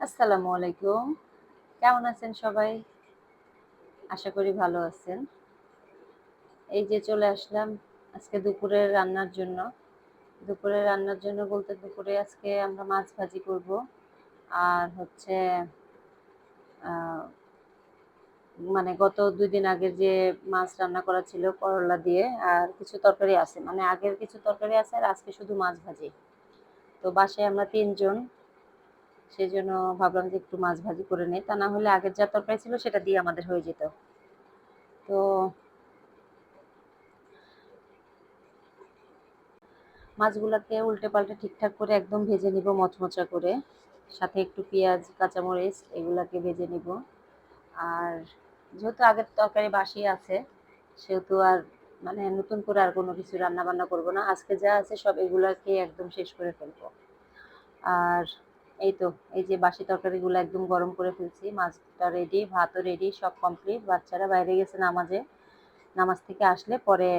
আসসালামু আলাইকুম। কেমন আছেন সবাই? আশা করি ভালো আছেন। এই যে চলে আসলাম আজকে দুপুরের রান্নার জন্য। দুপুরে রান্নার জন্য বলতে দুপুরে আজকে আমরা মাছ ভাজি করব। আর হচ্ছে মানে গত দুই দিন আগে যে মাছ রান্না করা ছিল করলা দিয়ে, আর কিছু তরকারি আছে। মানে আগের কিছু তরকারি আছে আর আজকে শুধু মাছ ভাজি। তো বাসায় আমরা তিনজন সেই জন্য ভাবলাম যে একটু মাছ ভাজি করে নেই। তা না হলে আগের যা তরকারি ছিল সেটা দিয়ে আমাদের হয়ে যেত। তো মাছগুলোকে উল্টে পাল্টে ঠিকঠাক করে একদম ভেজে নিব মচমচা করে। সাথে একটু পেঁয়াজ, কাঁচামরিচ এগুলাকে ভেজে নিব। আর যেহেতু আগের তরকারি বাসি আছে, সেহেতু আর মানে নতুন করে আর কোনো কিছু রান্না বান্না করব না। আজকে যা আছে সব এগুলাকে একদম শেষ করে ফেলব। আর এই তো, এই যে বাসি তরকারিগুলো একদম গরম করে ফেলছি, মাছটা রেডি ভাতও রেডি সব কমপ্লিট বাচ্চারা বাইরে গেছে নামাজে। নামাজ থেকে আসলে পরে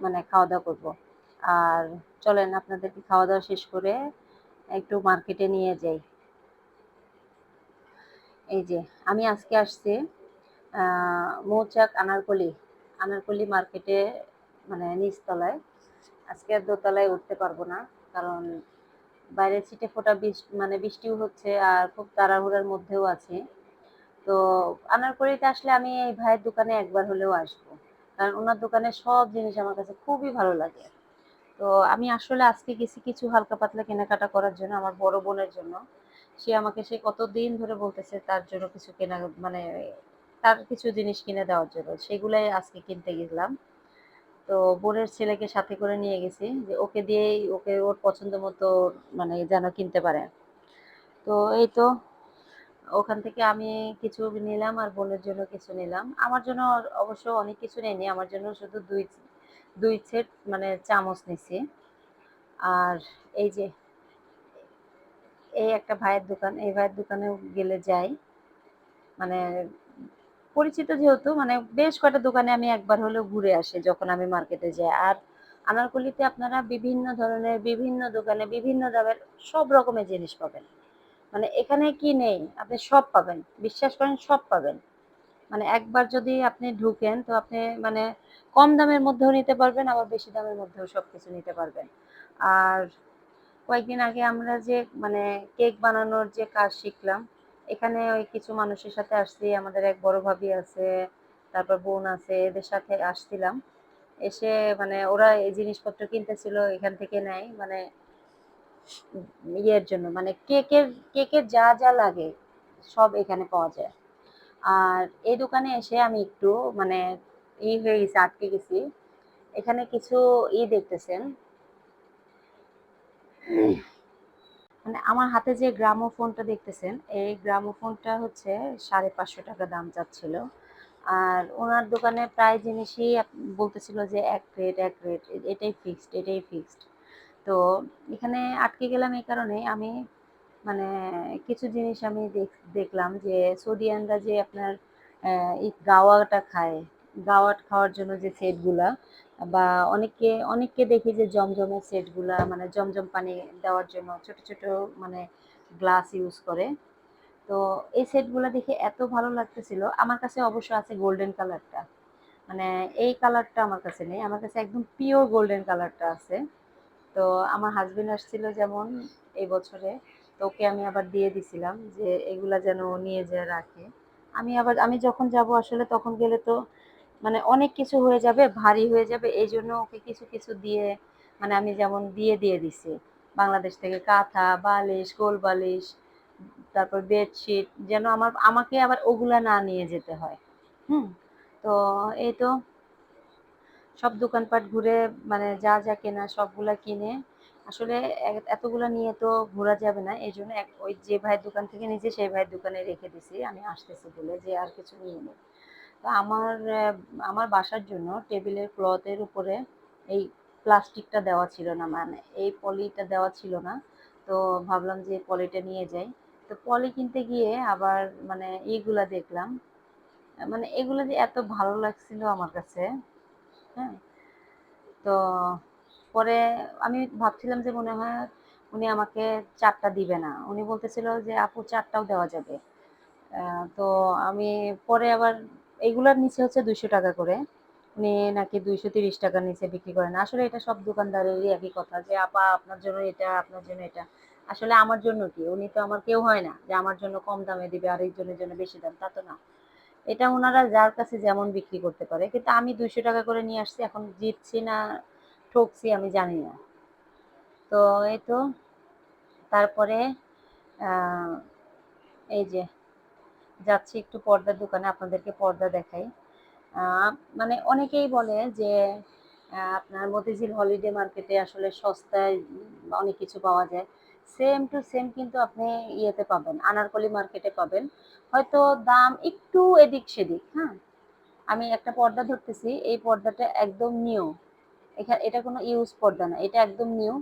মানে খাওয়া দাওয়া করব। আর চলেন আপনাদেরকে খাওয়া দাওয়া শেষ করে একটু মার্কেটে নিয়ে যাই। এই যে, আমি আজকে আসছি মৌচাক আনারকলি। আনারকলি মার্কেটে মানে নিচতলায়। আজকে আর দোতলায় উঠতে পারব না, কারণ বাইরে ছিটে ফোটা বৃষ্টি মানে বৃষ্টিও হচ্ছে আর খুব তাড়াহুড়ার মধ্যেও আছে। তো আনারকলিতে আসলে আমি এই ভাইয়ের দোকানে একবার হলেও আসব। কারণ ওনার দোকানে সব জিনিস আমার কাছে খুবই ভালো লাগে। তো আমি আসলে আজকে গেছি কিছু হালকা পাতলা কেনাকাটা করার জন্য আমার বড় বোনের জন্য। সে আমাকে সে কতদিন ধরে বলতেছে তার জন্য কিছু কেনা মানে তার কিছু জিনিস কিনে দেওয়ার জন্য। সেগুলাই আজকে কিনতে গেলাম। তো বোনের ছেলেকে সাথে করে নিয়ে গেছি যে ওকে দিয়েই ওকে ওর পছন্দ মতো মানে যেন কিনতে পারে। তো এই তো ওখান থেকে আমি কিছু নিলাম আর বোনের জন্য কিছু নিলাম। আমার জন্য অবশ্য অনেক কিছু নেইনি আমার জন্য শুধু দুই দুই সেট মানে চামচ নিছি। আর এই যে এই একটা ভাইয়ের দোকান, এই ভাইয়ের দোকানে গেলে যাই। মানে পরিচিত যেহেতু মানে বেশ কয়েকটা দোকানে আমি একবার হলেও ঘুরে আসি যখন আমি মার্কেটে যাই। আর আনারকলিতে আপনারা বিভিন্ন ধরনের, বিভিন্ন দোকানে বিভিন্ন দামের সব রকমের জিনিস পাবেন। মানে এখানে কি নেই, আপনি সব পাবেন। বিশ্বাস করেন, সব পাবেন। মানে একবার যদি আপনি ঢুকেন, তো আপনি মানে কম দামের মধ্যেও নিতে পারবেন, আবার বেশি দামের মধ্যেও সব কিছু নিতে পারবেন। আর কয়েকদিন আগে আমরা যে মানে কেক বানানোর যে কাজ শিখলাম এখানে ওই কিছু মানুষের সাথে আসছি, আমাদের এক বড় ভাবি আছে, তারপর বোন আছে, এদের সাথে আসছিলাম। এসে মানে ওরা এই জিনিসপত্র কিনতেছিল, এখান থেকে নেয় মানে ইয়ের জন্য মানে কেকের কেকের যা যা লাগে সব এখানে পাওয়া যায়। আর এই দোকানে এসে আমি একটু মানে ই হয়ে গেছি, আটকে গেছি। এখানে কিছু ই দেখতেছেন। মানে আমার হাতে যে গ্রামোফোনটা দেখতেছেন, এই গ্রামোফোনটা হচ্ছে সাড়ে পাঁচশো টাকা দাম চাচ্ছিল। আর ওনার দোকানে প্রায় জিনিসই বলতেছিল যে এক রেট এক রেট এটাই ফিক্সড এটাই ফিক্সড তো এখানে আটকে গেলাম এই কারণে আমি মানে কিছু জিনিস আমি দেখলাম যে সৌদিয়ানরা যে আপনার এই গাওয়াটা খায়, গাওয়াট খাওয়ার জন্য যে সেটগুলা বা অনেকে অনেককে দেখি যে জমজমের সেটগুলা মানে জমজম পানি দেওয়ার জন্য ছোট ছোট মানে গ্লাস ইউজ করে। তো এই সেটগুলো দেখে এত ভালো লাগতেছিল। আমার কাছে অবশ্য আছে গোল্ডেন কালারটা মানে এই কালারটা আমার কাছে নেই। আমার কাছে একদম পিওর গোল্ডেন কালারটা আছে। তো আমার হাজবেন্ড আসছিল যেমন এই বছরে। তো ওকে আমি আবার দিয়ে দিছিলাম যে এগুলা যেন নিয়ে যায় রাখে। আমি আবার, আমি যখন যাব আসলে তখন গেলে তো মানে অনেক কিছু হয়ে যাবে, ভারী হয়ে যাবে, এই জন্য ওকে কিছু কিছু দিয়ে মানে আমি যেমন দিয়ে দিয়ে দিছি। বাংলাদেশ থেকে কাঁথা, বালিশ, গোল বালিশ, তারপর বেডশিট, যেন আমার, আমাকে আবার ওগুলা না নিয়ে যেতে হয়। হুম, তো এই তো। সব দোকানপাট ঘুরে মানে যা যা কেনা, সবগুলা কিনে, আসলে এতগুলো নিয়ে তো ঘোরা যাবে না, এই জন্য ওই যে ভাইয়ের দোকান থেকে নিচে সেই ভাইয়ের দোকানে রেখে দিছি, আমি আসতেছি বলে যে আর কিছু নিয়ে নিই। তো আমার আমার বাসার জন্য টেবিলের ক্লথের উপরে এই প্লাস্টিকটা দেওয়া ছিল না মানে এই পলিটা দেওয়া ছিল না। তো ভাবলাম যে পলিটা নিয়ে যাই। তো পলি কিনতে গিয়ে আবার মানে এইগুলা দেখলাম। মানে এগুলো যে এত ভালো লাগছিল আমার কাছে হ্যাঁ। তো পরে আমি ভাবছিলাম যে মনে হয় উনি আমাকে চারটা দিবে না। উনি বলতেছিল যে, আপু, চারটাও দেওয়া যাবে। তো আমি পরে আবার এইগুলার নিচে হচ্ছে দুইশো টাকা করে। উনি নাকি দুইশো তিরিশ টাকার নিচে বিক্রি করেন। আসলে এটা সব দোকানদারেরই একই কথা যে, আপা, আপনার জন্য এটা, আপনার জন্য এটা। আসলে আমার জন্য কি? উনি তো আমার কেউ হয় না যে আমার জন্য কম দামে দিবে আর একজনের জন্য বেশি দাম। তা তো না। এটা ওনারা যার কাছে যেমন বিক্রি করতে পারে। কিন্তু আমি দুইশো টাকা করে নিয়ে আসছি, এখন জিতছি না, ঠকছি, আমি জানি না। তো এই তো। তারপরে এই যে যাচ্ছি একটু পর্দার দোকানে আপনাদেরকে পর্দা দেখাই। মানে অনেকেই বলে যে আপনার মতিঝিল হলিডে মার্কেটে আসলে সস্তায় অনেক কিছু পাওয়া যায়। সেম টু সেম কিন্তু আপনি ইয়েতে পাবেন, আনারকলি মার্কেটে পাবেন। হয়তো দাম একটু এদিক সেদিক হ্যাঁ? আমি একটা পর্দা ধরতেছি, এই পর্দাটা একদম নিউ এখানে এটা কোনো ইউজ পর্দা না, এটা একদম নিউ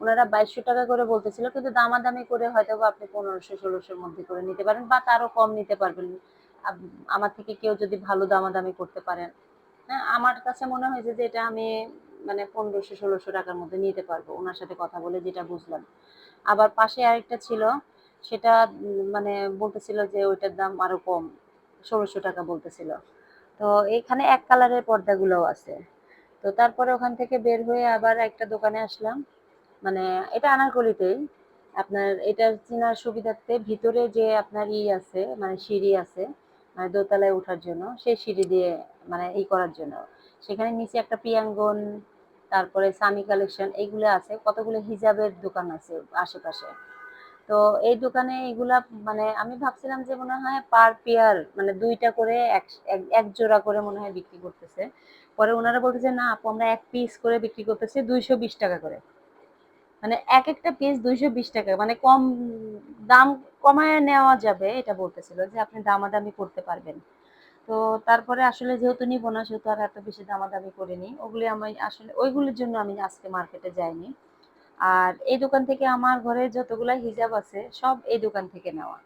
ওনারা বাইশশো টাকা করে বলতেছিল, কিন্তু দামাদামি করে হয়তো আপনি পনেরোশো, ষোলোশোর মধ্যে করে নিতে পারেন বা তারও কম নিতে পারবেন। আমার থেকে কেউ যদি ভালো দামাদামি করতে পারেন। হ্যাঁ আমার কাছে মনে হয়েছে যে এটা আমি মানে পনেরোশো, ষোলোশো টাকার মধ্যে নিতে পারব ওনার সাথে কথা বলে যেটা বুঝলাম। আবার পাশে আরেকটা ছিল, সেটা মানে বলতেছিল যে ওইটার দাম আরও কম, ষোলোশো টাকা বলতেছিল। তো এখানে এক কালারের পর্দাগুলোও আছে। তো তারপরে ওখান থেকে বের হয়ে আবার একটা দোকানে আসলাম। মানে এটা আনারকলিতেই আপনার এটা চেনার সুবিধার্থে ভিতরে যে আপনার ই আছে মানে সিঁড়ি আছে মানে দোতলায় ওঠার জন্য, সেই সিঁড়ি দিয়ে মানে ই করার জন্য। সেখানে নিচে একটা পিয়াঙ্গন তারপরে সামি কালেকশন এইগুলো আছে, কতগুলো হিজাবের দোকান আছে আশেপাশে। তো এই দোকানে এগুলা মানে আমি ভাবছিলাম যে মনে হয় পার পেয়ার মানে দুইটা করে এক জোড়া করে মনে হয় বিক্রি করতেছে। পরে ওনারা বলতেছে, না আপু, আমরা এক পিস করে বিক্রি করতেছি দুইশো বিশ টাকা করে। মানে এক একটা পিস দুইশো বিশ টাকা মানে কম দাম কমায় নেওয়া যাবে এটা বলতেছিল যে আপনি দামাদামি করতে পারবেন। তো তারপরে আসলে যেহেতু নিব না, সেহেতু আর এত বেশি দামাদামি করিনি। ওগুলি আমি আসলে, ওইগুলির জন্য আমি আজকে মার্কেটে যাইনি। আর এই দোকান থেকে আমার ঘরে যতগুলা হিজাব আছে, সব এই দোকান থেকে নেওয়া।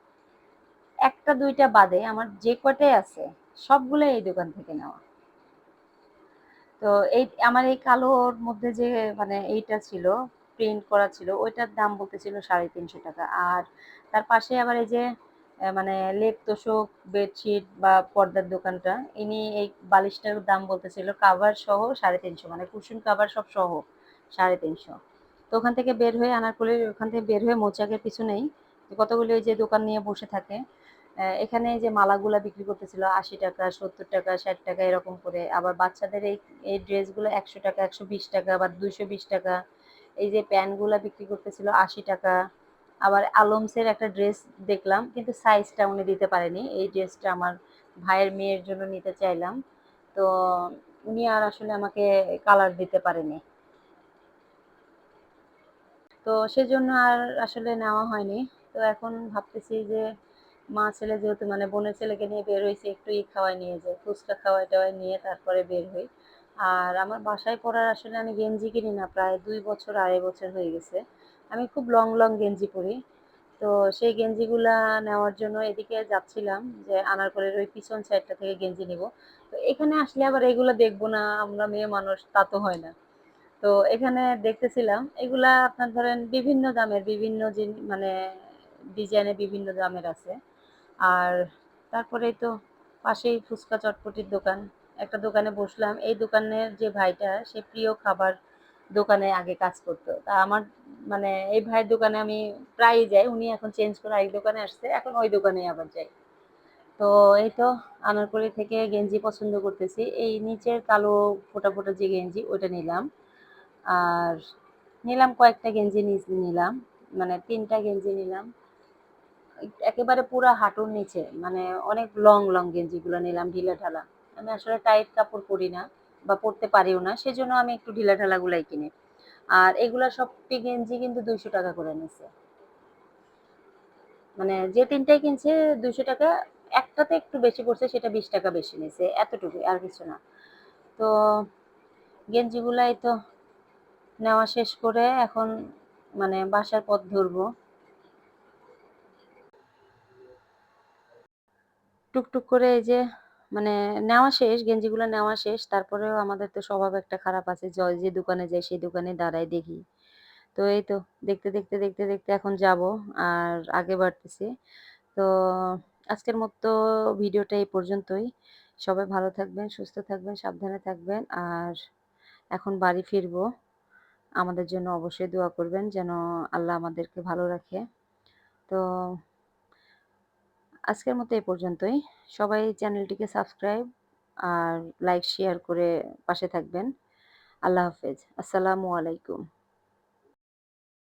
একটা দুইটা বাদে আমার যে কটাই আছে, সবগুলো এই দোকান থেকে নেওয়া। তো এই, আমার এই কালোর মধ্যে যে মানে এইটা ছিল প্রিন্ট করা ছিল, ওইটার দাম বলতেছিল সাড়ে তিনশো টাকা। আর তার পাশে আবার এই যে মানে লেপ তোষক বেডশিট বা পর্দার দোকানটা, ইনি এই বালিশটার দাম বলতেছিল কাভার সহ সাড়ে তিনশো মানে কুশন কাভার সব সহ সাড়ে তিনশো। তো ওখান থেকে বের হয়ে আনারকলির ওখান থেকে বের হয়ে মৌচাকের পিছনেই কতগুলো যে দোকান নিয়ে বসে থাকে এখানে যে মালাগুলা বিক্রি করতেছিল আশি টাকা, সত্তর টাকা, ষাট টাকা এরকম করে। আবার বাচ্চাদের এই এই ড্রেসগুলো একশো টাকা, একশো বিশ টাকা বা দুইশো বিশ টাকা এই যে প্যান্টগুলা বিক্রি করতেছিল আশি টাকা। আবার আলমসের একটা ড্রেস দেখলাম, কিন্তু সাইজটা উনি দিতে পারেনি। এই ড্রেসটা আমার ভাইয়ের মেয়ের জন্য নিতে চাইলাম। তো উনি আর আসলে আমাকে কালার দিতে পারেনি। তো সেজন্য আর আসলে নেওয়া হয়নি। তো এখন ভাবতেছি যে মা ছেলে যেহেতু মানে বোনের ছেলেকে নিয়ে বের হয়েছে, একটু ই খাওয়াই নিয়ে যাই, ফুচকা খাওয়াই টাওয়াই নিয়ে তারপরে বের হই। আর আমার বাসায় পরার আসলে আমি গেঞ্জি কিনি না, প্রায় দুই বছর, আড়াই বছর হয়ে গেছে। আমি খুব লং লং গেঞ্জি পরি। তো সেই গেঞ্জিগুলা নেওয়ার জন্য এদিকে যাচ্ছিলাম যে আনারকলির ওই পিছন সাইডটা থেকে গেঞ্জি নিব। তো এখানে আসলে আবার এগুলো দেখব না, আমরা মেয়ে মানুষ, তা তো হয় না। তো এখানে দেখতেছিলাম, এগুলা আপনার ধরেন বিভিন্ন দামের, বিভিন্ন মানে ডিজাইনের বিভিন্ন দামের আছে। আর তারপরেই তো পাশেই ফুচকা চটপটির দোকান। একটা দোকানে বসলাম। এই দোকানের যে ভাইটা, সে প্রিয় খাবার দোকানে আগে কাজ করতো। তা আমার মানে এই ভাইয়ের দোকানে আমি প্রায়ই যাই। উনি এখন চেঞ্জ করে আরেক দোকানে আসছে। এখন ওই দোকানেই আবার যাই। তো এই তো আনারকলি থেকে গেঞ্জি পছন্দ করতেছি। এই নিচের কালো ফোটা ফোটা যে গেঞ্জি, ওইটা নিলাম। আর নিলাম কয়েকটা গেঞ্জি নিলাম। মানে তিনটা গেঞ্জি নিলাম। একেবারে পুরো হাঁটুর নিচে মানে অনেক লং লং গেঞ্জিগুলো নিলাম, ঢিলা ঢালা। আমি আসলে টাইট কাপড় পরি না বা পরতে পারিও না, সেজন্য আমি একটু ঢিলা ঢালা গুলাই কিনি। আর এগুলা সবটি গেঞ্জি কিন্তু দুইশো টাকা করে নিছে। মানে যে তিনটাই কিনছে দুইশো টাকা, একটাতে একটু বেশি পড়ছে, সেটা বিশ টাকা বেশি নিছে এতটুকুই আর কিছু না। তো গেঞ্জিগুলাই তো নেওয়া শেষ করে এখন মানে বাসার পথ ধরবো। টুকটুক করে এই যে মানে নেওয়া শেষ, গেঞ্জিগুলো নেওয়া শেষ, তারপরেও আমাদের তো স্বভাব একটা খারাপ আছে, জয় যে দোকানে যাই সেই দোকানে দাঁড়াই দেখি। তো এই তো দেখতে দেখতে দেখতে দেখতে এখন যাব আর আগে বাড়তেছি। তো আজকের মতো ভিডিওটা এই পর্যন্তই। সবাই ভালো থাকবেন, সুস্থ থাকবেন, সাবধানে থাকবেন আর এখন বাড়ি ফিরবো। আমাদের জন্য অবশ্যই দোয়া করবেন যেন আল্লাহ আমাদেরকে ভালো রাখে। তো আজকের মতো এই পর্যন্তই। সবাই চ্যানেলটিকে সাবস্ক্রাইব আর লাইক, শেয়ার করে পাশে থাকবেন। আল্লাহ হাফেজ। আসসালামু আলাইকুম।